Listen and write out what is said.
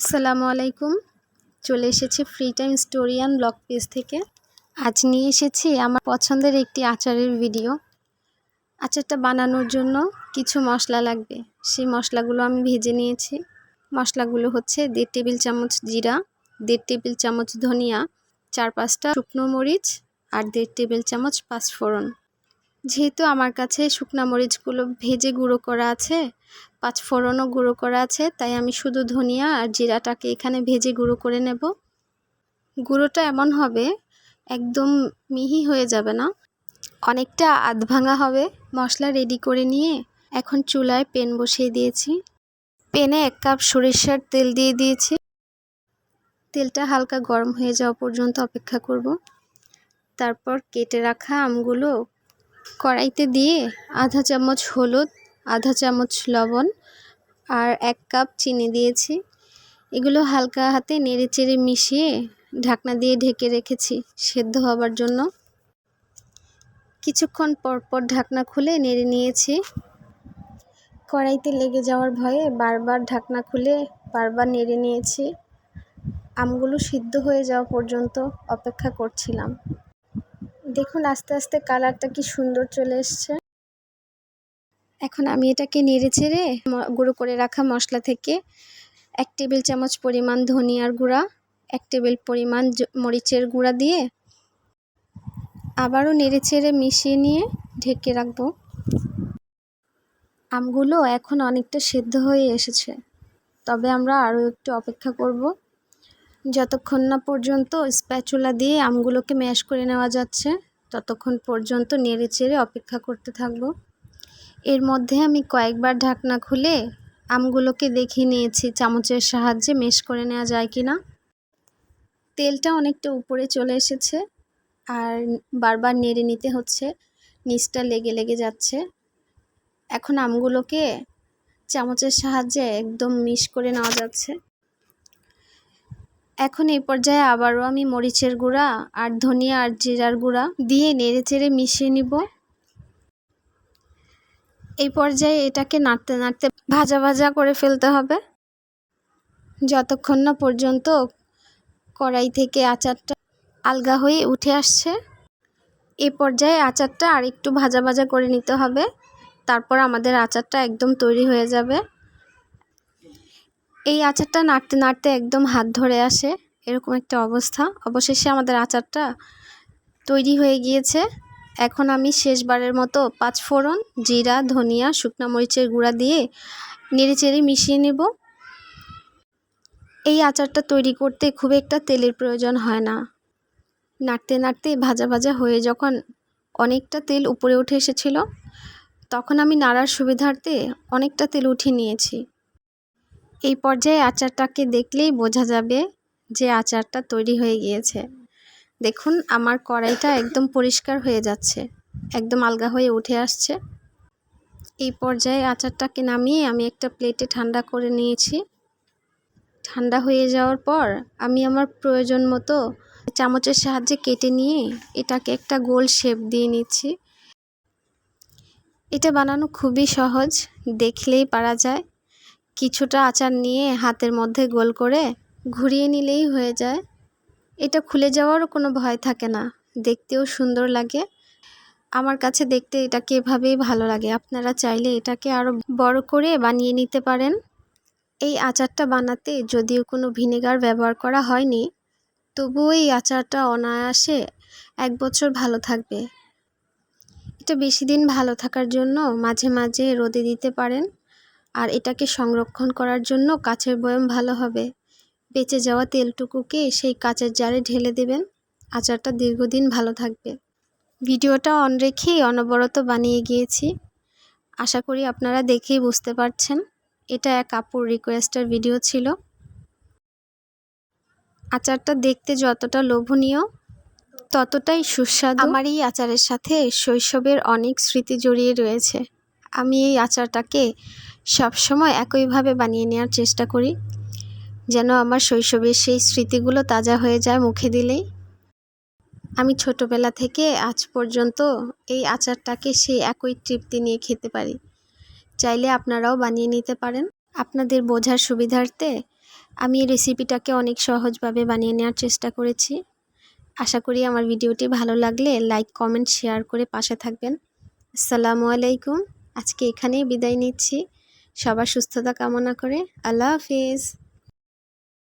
আসসালামু আলাইকুম। চলে এসেছি free time storian blog page থেকে। আজ নিয়ে এসেছি আমার পছন্দের একটি আচারের ভিডিও আচারটা বানানোর জন্য কিছু মশলা লাগবে। সেই মশলাগুলো আমি ভেজে নিয়েছি। মশলাগুলো হচ্ছে দেড় টেবিল চামচ জিরা, দেড় টেবিল চামচ ধনিয়া, চার পাঁচটা শুকনো মরিচ আর দেড় টেবিল চামচ পাঁচফোড়ন। যেহেতু আমার কাছে শুকনো মরিচগুলো ভেজে গুঁড়ো করা আছে পাঁচ ফোড়নও গুঁড়ো করা আছে, তাই আমি শুধু ধনিয়া আর জিরাটাকে এখানে ভেজে গুঁড়ো করে নেব। গুঁড়োটা এমন হবে, একদম মিহি হয়ে যাবে না। অনেকটা আধ ভাঙা হবে, মশলা রেডি করে নিয়ে এখন চুলায় পেন বসিয়ে দিয়েছি। পেনে এক কাপ সরিষার তেল দিয়ে দিয়েছি। তেলটা হালকা গরম হয়ে যাওয়া পর্যন্ত অপেক্ষা করব। তারপর কেটে রাখা আমগুলো কড়াইতে দিয়ে আধা চামচ হলুদ আধা চামচ লবণ আর এক কাপ চিনি দিয়েছি। এগুলো হালকা হাতে নেড়ে চেড়ে মিশিয়ে ঢাকনা দিয়ে ঢেকে রেখেছি সেদ্ধ হবার জন্য। কিছুক্ষণ পর পর ঢাকনা খুলে নেড়ে নিয়েছি। কড়াইতে লেগে যাওয়ার ভয়ে বারবার ঢাকনা খুলে বারবার নেড়ে নিয়েছি। আমগুলো সিদ্ধ হয়ে যাওয়া পর্যন্ত অপেক্ষা করছিলাম। দেখুন আস্তে আস্তে কালারটা কি সুন্দর চলে এসছে। এখন আমি এটাকে নেড়ে চেড়ে গুঁড়ো করে রাখা মশলা থেকে এক টেবিল চামচ পরিমাণ ধনিয়ার গুঁড়া, এক টেবিল পরিমাণ মরিচের গুঁড়া দিয়ে আবারও নেড়ে চেড়ে মিশিয়ে নিয়ে ঢেকে রাখব। আমগুলো এখন অনেকটা সেদ্ধ হয়ে এসেছে, তবে আমরা আরও একটু অপেক্ষা করব। যতক্ষণ না পর্যন্ত স্প্যাচুলা দিয়ে আমগুলোকে ম্যাশ করে নেওয়া যাচ্ছে, ততক্ষণ পর্যন্ত নেড়ে চেড়ে অপেক্ষা করতে থাকব। এর মধ্যে আমি কয়েকবার ঢাকনা খুলে আমগুলোকে দেখে নিয়েছি, চামচের সাহায্যে মেশ করে নেওয়া যায় কি না তেলটা অনেকটা উপরে চলে এসেছে আর বারবার নেড়ে নিতে হচ্ছে, নিচটা লেগে লেগে যাচ্ছে। এখন আমগুলোকে চামচের সাহায্যে একদম মিশ করে নেওয়া যাচ্ছে। এখন এই পর্যায়ে আবারও আমি মরিচের গুঁড়া আর ধনিয়া আর জিরার গুঁড়া দিয়ে নেড়ে চেড়ে মিশিয়ে নিব। এই পর্যায়ে এটাকে নাড়তে নাড়তে ভাজা ভাজা করে ফেলতে হবে। যতক্ষণ না পর্যন্ত কড়াই থেকে আচারটা আলগা হয়ে উঠে আসছে এই পর্যায়ে আচারটা আর একটু ভাজা ভাজা করে নিতে হবে। তারপর আমাদের আচারটা একদম তৈরি হয়ে যাবে। এই আচারটা নাড়তে নাড়তে একদম হাত ধরে আসে, এরকম একটা অবস্থা। অবশেষে আমাদের আচারটা তৈরি হয়ে গিয়েছে। এখন আমি শেষবারের মতো পাঁচ ফোড়ন, জিরা, ধনিয়া, শুকনা মরিচের গুঁড়া দিয়ে নেড়েচেড়ে মিশিয়ে নেব। এই আচারটা তৈরি করতে খুব একটা তেলের প্রয়োজন হয় না। নাড়তে নাড়তে ভাজা ভাজা হয়ে যখন অনেকটা তেল উপরে উঠে এসেছিল, তখন আমি নাড়ার সুবিধার্থে অনেকটা তেল উঠিয়ে নিয়েছি। এই পর্যায়ে আচারটাকে দেখলেই বোঝা যাবে যে আচারটা তৈরি হয়ে গিয়েছে। দেখুন, আমার কড়াইটা একদম পরিষ্কার হয়ে যাচ্ছে। একদম আলগা হয়ে উঠে আসছে। এই পর্যায়ে আচারটাকে নামিয়ে আমি একটা প্লেটে ঠান্ডা করে নিয়েছি। ঠান্ডা হয়ে যাওয়ার পর আমি আমার প্রয়োজন মতো চামচের সাহায্যে কেটে নিয়ে এটাকে একটা গোল শেপ দিয়ে নিচ্ছি। এটা বানানো খুবই সহজ, দেখলেই পারা যায়। কিছুটা আচার নিয়ে হাতের মধ্যে গোল করে ঘুরিয়ে নিলেই হয়ে যায়। এটা খুলে যাওয়ারও কোনো ভয় থাকে না। দেখতেও সুন্দর লাগে। আমার কাছে দেখতে এটাকে এভাবেই ভালো লাগে। আপনারা চাইলে এটাকে আরও বড় করে বানিয়ে নিতে পারেন। এই আচারটা বানাতে যদিও কোনো ভিনেগার ব্যবহার করা হয়নি, তবুও এই আচারটা অনায়াসে এক বছর ভালো থাকবে। এটা বেশি দিন ভালো থাকার জন্য মাঝে মাঝে রোদে দিতে পারেন। আর এটাকে সংরক্ষণ করার জন্য কাছের বয়ম ভালো হবে। বেঁচে যাওয়া তেলটুকুকে সেই কাঁচের জারে ঢেলে দেবেন। আচারটা দীর্ঘদিন ভালো থাকবে। ভিডিওটা অন রেখেই অনবরত বানিয়ে গিয়েছি। আশা করি আপনারা দেখেই বুঝতে পারছেন, এটা এক আপুর রিকোয়েস্টের ভিডিও ছিল। আচারটা দেখতে যতটা লোভনীয়, ততটাই সুস্বাদু। আমার এই আচারের সাথে শৈশবের অনেক স্মৃতি জড়িয়ে রয়েছে। আমি এই আচারটাকে সবসময় একইভাবে বানিয়ে নেওয়ার চেষ্টা করি। যেন আমার শৈশবের সেই স্মৃতিগুলো তাজা হয়ে যায় মুখে দিলেই। আমি ছোটবেলা থেকে আজ পর্যন্ত এই আচারটাকে সেই একই তৃপ্তি নিয়ে খেতে পারি। চাইলে আপনারাও বানিয়ে নিতে পারেন। আপনাদের বোঝার সুবিধার্থে আমি এই রেসিপিটাকে অনেক সহজভাবে বানিয়ে নেওয়ার চেষ্টা করেছি। আশা করি আমার ভিডিওটি ভালো লাগলে লাইক কমেন্ট শেয়ার করে পাশে থাকবেন। আসসালামু আলাইকুম। আজকে এখানেই বিদায় নিচ্ছি। সবার সুস্থতা কামনা করে। আল্লাহ হাফিজ।